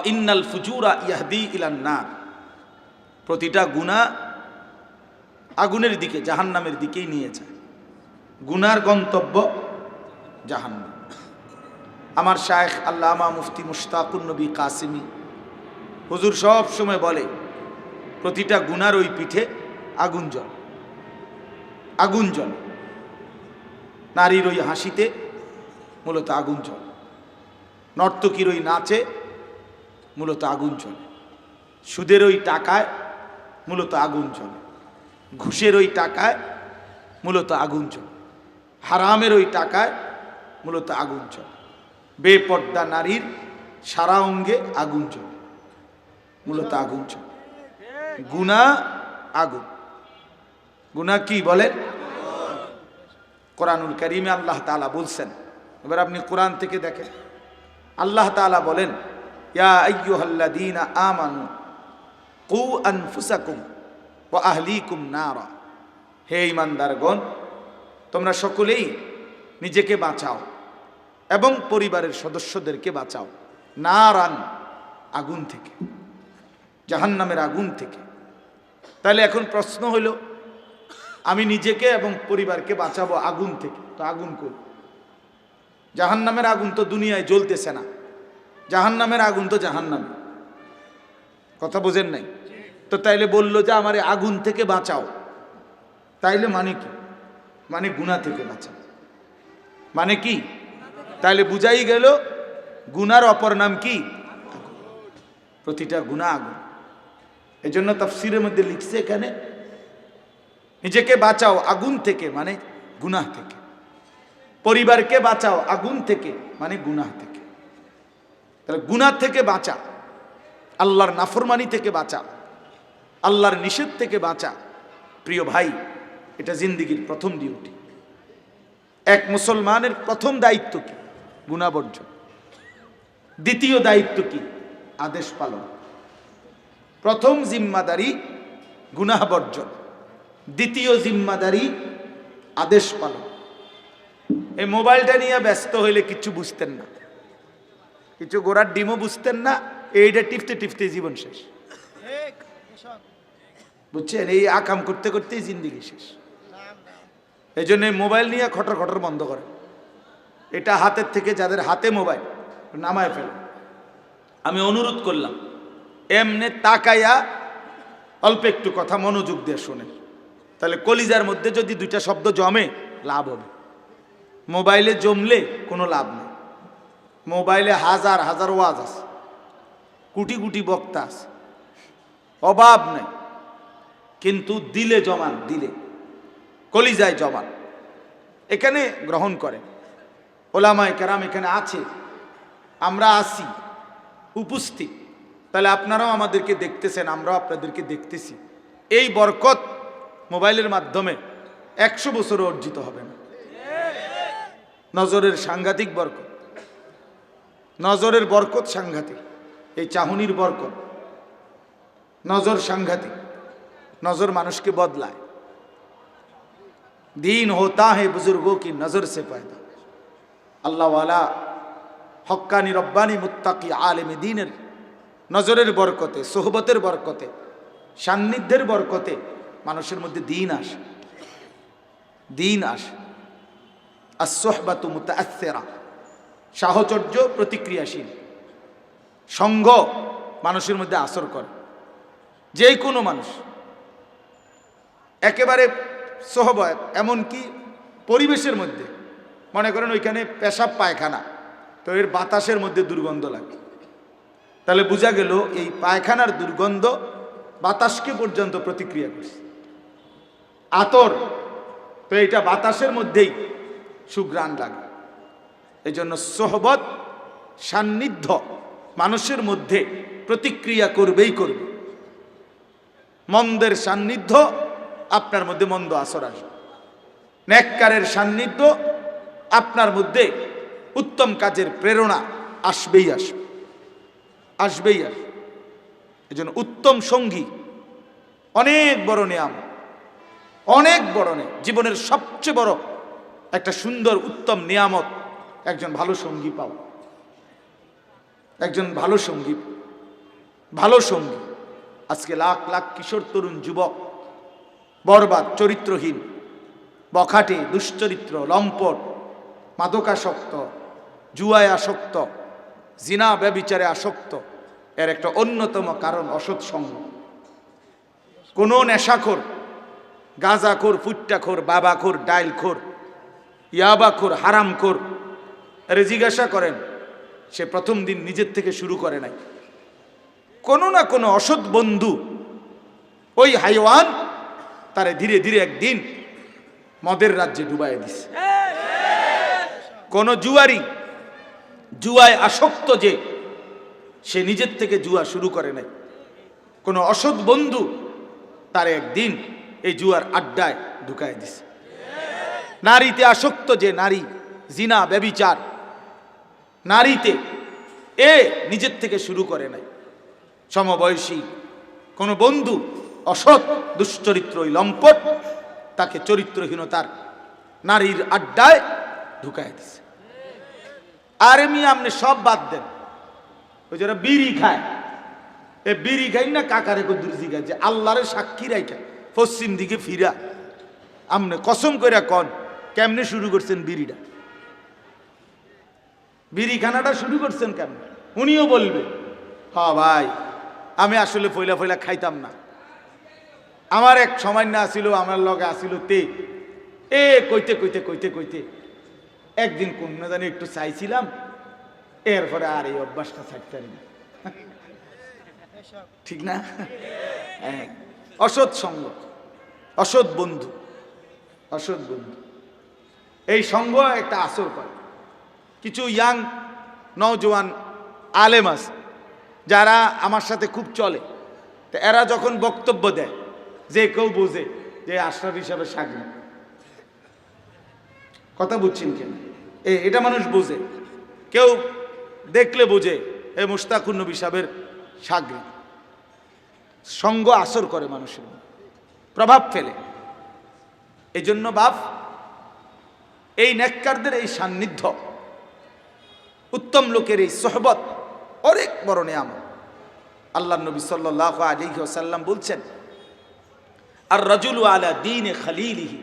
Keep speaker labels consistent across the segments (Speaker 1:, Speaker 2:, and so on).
Speaker 1: ইন্নাল ফুজুরা ইয়াহদি ইলান্নার প্রতিটা গুণা আগুনের দিকে, জাহান্নামের দিকেই নিয়ে যায়। গুনার গন্তব্য জাহান্নাম। আমার শায়েখ আল্লামা মুফতি মুশতাকুর নবী কাসিমি হুজুর সব সময় বলে, প্রতিটা গুনার ওই পিঠে আগুন জল আগুন জল নারীর ওই হাসিতে মূলত আগুন জল নর্তকীর ওই নাচে মূলত আগুন চলে সুদের ওই টাকায় মূলত আগুন চলে ঘুষের ওই টাকায় মূলত আগুন চলে হারামের ওই টাকায় মূলত আগুন চলে বেপর্দা নারীর সারা অঙ্গে আগুন চলে মূলত আগুন চলে গুণা আগুন। গুণা কি বলেন কোরআনুল করিমে আল্লাহ তাআলা বলছেন। এবার আপনি কোরআন থেকে দেখেন। আল্লাহ তাআলা বলেন ইয়া কু ওয়া হে ইমানদারগণ তোমরা সকলেই নিজেকে বাঁচাও এবং পরিবারের সদস্যদেরকে বাঁচাও নারান আগুন থেকে, জাহান্নামের আগুন থেকে। তাহলে এখন প্রশ্ন হইল আমি নিজেকে এবং পরিবারকে বাঁচাবো আগুন থেকে, তো আগুন করি জাহান্নামের আগুন তো দুনিয়ায় জ্বলতেছে না। জাহান্নামের আগুন তো জাহান্নামে। কথা বোঝেন নাই? তো তাইলে বলল যে, আমার আগুন থেকে বাঁচাও। তাইলে মানে কি? মানে গুণা থেকে বাঁচাও। মানে কি? তাইলে বুঝাই গেল গুনার অপর নাম কি? প্রতিটা গুণা আগুন। এই জন্য তফসিরের মধ্যে লিখছে এখানে, নিজেকে বাঁচাও আগুন থেকে মানে গুনাহ থেকে। পরিবারকে বাঁচাও আগুন থেকে মানে গুনাহ থেকে। তাহলে গুনাহ থেকে বাঁচা, আল্লাহর নাফরমানি থেকে বাঁচা, আল্লাহর নিষেধ থেকে বাঁচা, প্রিয় ভাই, এটা জিন্দিগির প্রথম ডিউটি এক মুসলমানের প্রথম দায়িত্ব কি? গুণাবর্জন দ্বিতীয় দায়িত্ব কি? আদেশ পালন। প্রথম জিম্মাদারি গুনাহ বর্জন। দ্বিতীয় জিম্মাদারি আদেশ পালন। এই মোবাইলটা নিয়ে ব্যস্ত হইলে কিছু বুঝতেন না। কিছু গোড়ার ডিমও বুঝতেন না এইটা টিপতে টিপতে জীবন শেষ। বুঝছেন? এই আকাম করতে করতেই জিন্দিগি শেষ। এই জন্য মোবাইল নিয়ে খটর খটর বন্ধ করে এটা হাতের থেকে যাদের হাতে মোবাইল নামায় ফেলে আমি অনুরোধ করলাম এমনে তাকাইয়া অল্প একটু কথা মনোযোগ দিয়ে শোনেন। তাহলে কলিজার মধ্যে যদি দুইটা শব্দ জমে লাভ হবে। মোবাইলে জমলে কোনো লাভ নেই। মোবাইলে হাজার হাজার ওয়াজ আছে। কোটি কোটি বক্তা আছে। অভাব নেই। কিন্তু দিলে জমান দিলে। কলিজায় জমান এখানে গ্রহণ করে। ওলামায় কেরাম এখানে আছে। আমরা আসি উপস্থিত। তাহলে আপনারাও আমাদেরকে দেখতেছেন, আমরাও আপনাদেরকে দেখতেছি। এই বরকত মোবাইলের মাধ্যমে একশো বছর অর্জিত হবে না। নজরের সাংঘাতিক বরকত। নজরের বরকত সাংঘাতিক, এই চাহনির বরকত। নজর সাংঘাতিক, নজর মানুষকে বদলায়। দিন হতা হে বুজুর্গো কি নজর সে পায় আল্লাহওয়ালা হক্কানি রব্বানি মুত্তাকি আলেমে দিনের নজরের বরকতে, সোহবতের বরকতে, সান্নিধ্যের বরকতে মানুষের মধ্যে দিন আস। দিন আসে। আসহবাত মুতাসেরা সাহচর্য প্রতিক্রিয়াশীল। সঙ্গ মানুষের মধ্যে আসর করে। যে কোনো মানুষ। একেবারে সোহবত এমনকি পরিবেশের মধ্যে। মনে করেন ওইখানে পেশাব পায়খানা, তো এর বাতাসের মধ্যে দুর্গন্ধ লাগে। তাহলে বোঝা গেল এই পায়খানার দুর্গন্ধ বাতাসকে পর্যন্ত প্রতিক্রিয়া করছে। আতর, তো এটা বাতাসের মধ্যেই সুগ্রাণ লাগে। এই জন্য সোহবত সান্নিধ্য মানুষের মধ্যে প্রতিক্রিয়া করবেই করবে। মন্দের সান্নিধ্য, আপনার মধ্যে মন্দ আসর আসবে। ন্যাক্কারের সান্নিধ্য, আপনার মধ্যে উত্তম কাজের প্রেরণা আসবেই আসবে। আসবেই আসবে। এই জন্য উত্তম সঙ্গী অনেক বড় নিয়াম অনেক বড় জীবনের সবচেয়ে বড় একটা সুন্দর উত্তম নিয়ামত একজন ভালো সঙ্গী পাও। একজন ভালো সঙ্গী ভালো সঙ্গী। আজকে লাখ লাখ কিশোর তরুণ যুবক, বরবাদ, চরিত্রহীন, বখাটে, দুশ্চরিত্র, লম্পট, মাদকাসক্ত, জুয়ায় আসক্ত, জিনা ব্যবিচারে আসক্ত, এর একটা অন্যতম কারণ অসৎ সঙ্গ। কোনো নেশাখোর, গাঁজাখোর ফুট্টাখোর বাবাখোর, ডাইলখোর, ইয়াবাখোর, হারামখোর আরে জিজ্ঞাসা করেন, সে প্রথম দিন নিজের থেকে শুরু করে নাই। কোনো না কোনো অসৎ বন্ধু ওই হাইওয়ান তারে ধীরে ধীরে একদিন মদের রাজ্যে ডুবাই দিছে। কোন জুয়ারি জুয়ায় আসক্ত যে সে নিজের থেকে জুয়া শুরু করে নাই। কোনো অসৎ বন্ধু তার একদিন এই জুয়ার আড্ডায় ঢুকায় দিছে। নারীতে আসক্ত যে নারী, জিনা, ব্যবিচার নারীতে। এ নিজের থেকে শুরু করে নাই। সমবয়সী কোনো বন্ধু অসৎ দুশ্চরিত্র ওই লম্পট, তাকে চরিত্রহীনতার নারীর আড্ডায় ঢুকায় দিছে। আর এমনি আপনি সব বাদ দেন। ওই যারা বিড়ি খায়। এ বিড়ি খাই না কাকারে জিগায় যে আল্লাহরে সাক্ষী রাইখা, পশ্চিম দিকে ফিরা। আমনে কসম কইরা কন, কেমনে শুরু করছেন বিড়িটা? বিড়ি খানাটা শুরু করছেন কেন? উনিও বলবে হ ভাই, আমি আসলে ফইলা ফইলা খাইতাম না। আমার এক সময় না আসিল, আমার লগে আসিল তে। এ কইতে কইতে কইতে কইতে, একদিন কোন জানি একটু চাইছিলাম, এরপরে আর এই অভ্যাসটা ছাড়তে না। ঠিক না? হ্যাঁ। অসৎ সঙ্গ, অসৎ বন্ধু অসৎ বন্ধু। এই সঙ্গ একটা আসর করে কিছু ইয়াং নওজোয়ান আলেম আছে, যারা আমার সাথে খুব চলে। তো এরা যখন বক্তব্য দেয়, যে কেউ বোঝে যে আশরাফ হিসাবে সাগরি। কথা বুঝছেন কেন? এ, এটা মানুষ বোঝে। কেউ দেখলে বোঝে, এ মুস্তাকুর নবী সাহেবের সাগরি। সঙ্গ আসর করে মানুষের প্রভাব ফেলে। এই জন্য বাপ, এই নেককারদের এই সান্নিধ্য উত্তম লোকের এই সোহবত অনেক বড় নিয়ামত। আল্লাহ নবী সাল্লাহ আলী সাল্লাম বলছেন আর রজুল আলা দিন খালিলিহি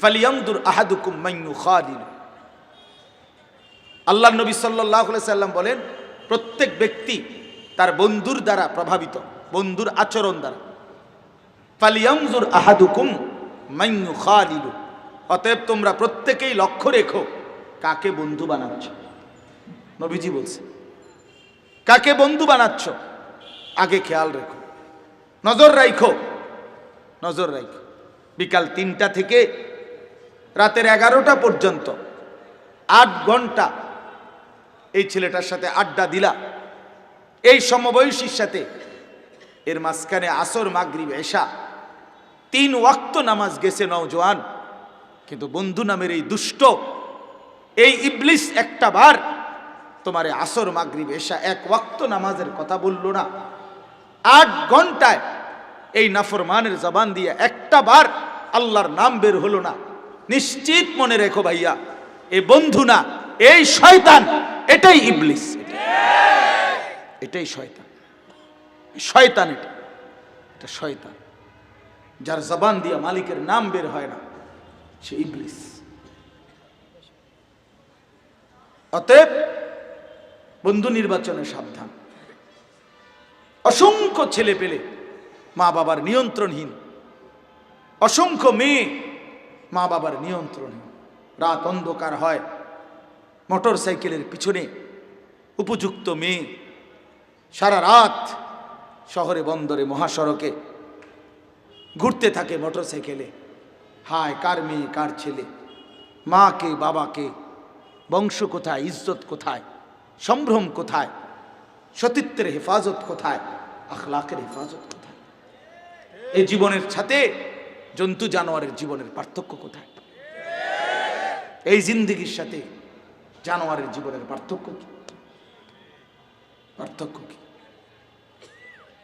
Speaker 1: ফালিয়ামদুর আহাদুকুম মাইনু খালিল আল্লাহ নবী সাল্লাহ সাল্লাম বলেন, প্রত্যেক ব্যক্তি তার বন্ধুর দ্বারা প্রভাবিত, বন্ধুর আচরণ দ্বারা। ফালিয়ামজুর আহাদুকুম মাইনু খালিলু অতএব তোমরা প্রত্যেকেই লক্ষ্য রেখো কাকে বন্ধু বানাচ্ছ। নবীজি বলছে, কাকে বন্ধু বানাচ্ছ? আগে খেয়াল রেখো। নজর রাখো নজর রাখো বিকাল তিনটা থেকে রাতের এগারোটা পর্যন্ত আট ঘণ্টা এই ছেলেটার সাথে আড্ডা দিলা। এই সমবয়সীর সাথে এর মাঝখানে আসর, মাগরিব এসা তিন ওয়াক্ত নামাজ গেছে নওজোয়ান। কিন্তু বন্ধু নামের এই দুষ্ট, এই ইবলিস একটা বার তোমার আসর মাগরিব এশা এক ওয়াক্ত নামাজের কথা বলল না। আট ঘন্টায় এই নাফরমানের জবান দিয়ে একটা বার আল্লাহর নাম বের হলো না। নিশ্চিত মনে রেখো ভাইয়া, এ বন্ধু না, এই শয়তান, এটাই ইবলিস। এটাই শয়তান। শয়তান এটা এটা শয়তান। যার জবান দিয়ে মালিকের নাম বের হয় না, সে ইবলিস। অতএব বন্ধু নির্বাচনে সাবধান। অসংখ্য ছেলে পেলে মা বাবার নিয়ন্ত্রণহীন। অসংখ্য মেয়ে মা বাবার নিয়ন্ত্রণহীন। রাত অন্ধকার হয়, মোটর সাইকেলের পিছনে উপযুক্ত মেয়ে সারা রাত শহরে বন্দরে মহাসড়কে ঘুরতে থাকে মোটর সাইকেলে। হায়, কার মেয়ে, কার ছেলে? মাকে, বাবাকে? বংশ কোথায়, ইজ্জত কোথায়? সম্ভ্রম কোথায়? সতীত্বের হেফাজত কোথায়? আখলাকের হেফাজত কোথায়? এই জীবনের সাথে জন্তু জানোয়ারের জীবনের পার্থক্য কোথায়? এই জিন্দগির সাথে জানোয়ারের জীবনের পার্থক্য কি? পার্থক্য কি?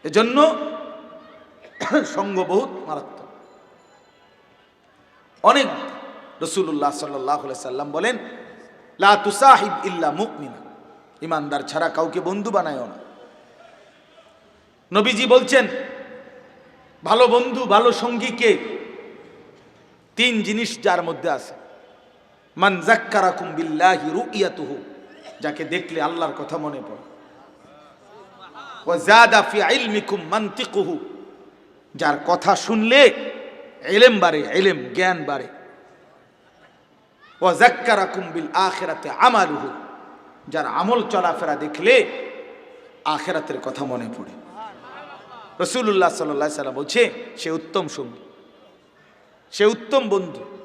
Speaker 1: এজন্য সঙ্গ বহুত মারাত্মক। অনেক রসুল্লাহ সাল্লাহ সাল্লাম বলেন, লা তুসাহিব ইল্লা মুকমিনা ইমানদার ছাড়া কাউকে বন্ধু বানায়ও না। নবীজি বলছেন, ভালো বন্ধু, ভালো সঙ্গীকে তিন জিনিস যার মধ্যে আছে। মান বিল্লাহি রুইয়াতুহু, যাকে দেখলে আল্লাহর কথা মনে পড়ে। ওয়া জাদা ফি ইলমিকুম মানতিকুহু, যার কথা শুনলে এলেম বাড়ে এলেম জ্ঞান বাড়ে। ওয়া জাক্কারাকুম বিল আখিরাতে আমালুহু যার আমল চলাফেরা দেখলে আখেরাতের কথা মনে পড়ে। রসুল্লাহ সাল্লাহ সাল্লাম বলছে, সে উত্তম সঙ্গী। সে উত্তম বন্ধু।